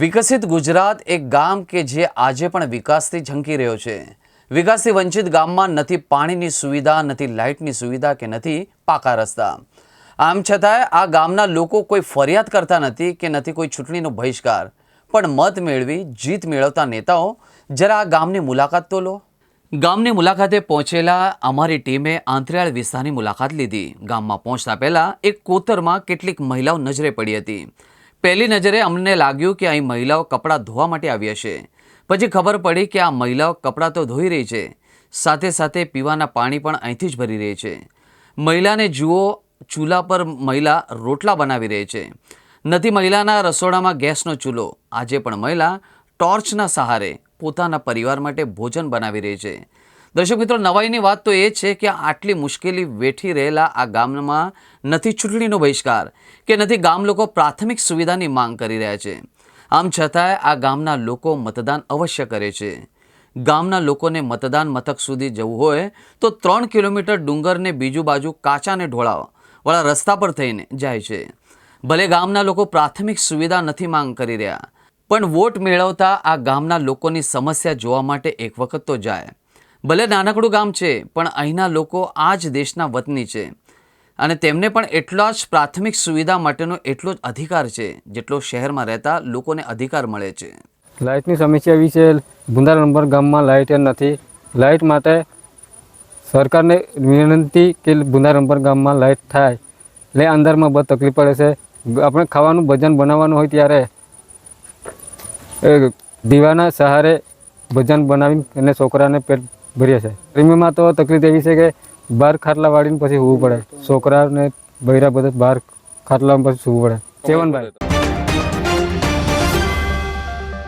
વિકસિત ગુજરાત એક ગામ કે જે આજે પણ વિકાસથી ઝંકી રહ્યો છે. વિકાસથી વંચિત ગામમાં નથી પાણીની સુવિધા, નથી લાઇટની સુવિધા કે નથી પાકા રસ્તા. આમ છતાંય આ ગામના લોકો કોઈ ફરિયાદ કરતા નથી કે નથી કોઈ ચૂંટણીનો બહિષ્કાર. પણ મત મેળવી, જીત મેળવતા નેતાઓ, જરા આ ગામની મુલાકાત તો લો. ગામની મુલાકાતે પહોંચેલા અમારી ટીમે આંતરિયાળ વિસ્તારની મુલાકાત લીધી. ગામમાં પહોંચતા પહેલાં એક કોતરમાં કેટલીક મહિલાઓ નજરે પડી હતી. પહેલી નજરે અમને લાગ્યું કે અહીં મહિલાઓ કપડાં ધોવા માટે આવી હશે પછી ખબર પડી કે આ મહિલાઓ કપડાં તો ધોઈ રહી છે. સાથે સાથે પીવાના પાણી પણ અહીંથી જ ભરી રહી છે. મહિલાને જુઓ, ચૂલા પર મહિલા રોટલા બનાવી રહી છે. નથી મહિલાના રસોડામાં ગેસનો ચૂલો. આજે પણ મહિલા ટોર્ચના સહારે પોતાના પરિવાર માટે ભોજન બનાવી રહી છે. દર્શક મિત્રો, નવાઈની વાત તો એ છે કે આટલી મુશ્કેલી વેઠી રહેલા આ ગામમાં નથી ચૂંટણીનો બહિષ્કાર, કે નથી ગામ લોકો પ્રાથમિક સુવિધાની માંગ કરી રહ્યા છે. આમ છતાંય આ ગામના લોકો મતદાન અવશ્ય કરે છે. ગામના લોકોને મતદાન મથક સુધી જવું હોય તો ત્રણ કિલોમીટર ડુંગરને બીજું બાજુ કાચાને ઢોળાવ વાળા રસ્તા પર થઈને જાય છે. ભલે ગામના લોકો પ્રાથમિક સુવિધા નથી માંગ કરી રહ્યા, પણ વોટ મેળવતા આ ગામના લોકોની સમસ્યા જોવા માટે એક વખત તો જાય. ભલે નાનકડું ગામ છે, પણ અહીંના લોકો આ જ દેશના વતની છે. અને તેમને પણ એટલા જ પ્રાથમિક સુવિધા માટેનો એટલો જ અધિકાર છે, જેટલો શહેરમાં રહેતા લોકોને અધિકાર મળે છે. લાઇટની સમસ્યા એવી છે બુંદા નંબર ગામમાં લાઇટ નથી. લાઇટ માટે સરકારને વિનંતી કે બુંદા નંબર ગામમાં લાઇટ થાય. એટલે અંદરમાં બહુ તકલીફ પડે છે. આપણે ખાવાનું, ભજન બનાવવાનું હોય ત્યારે દીવાના સહારે ભજન બનાવીને અને છોકરાને પેટ ભરીએ છે. ગરમીમાં તો તકલીફ એવી છે કે બહાર ખાટલા વાળીને પછી હોવું પડે. છોકરાને બૈરા બધા બહાર ખાટલામાં પછી સૂવું પડે. સેવનભાઈ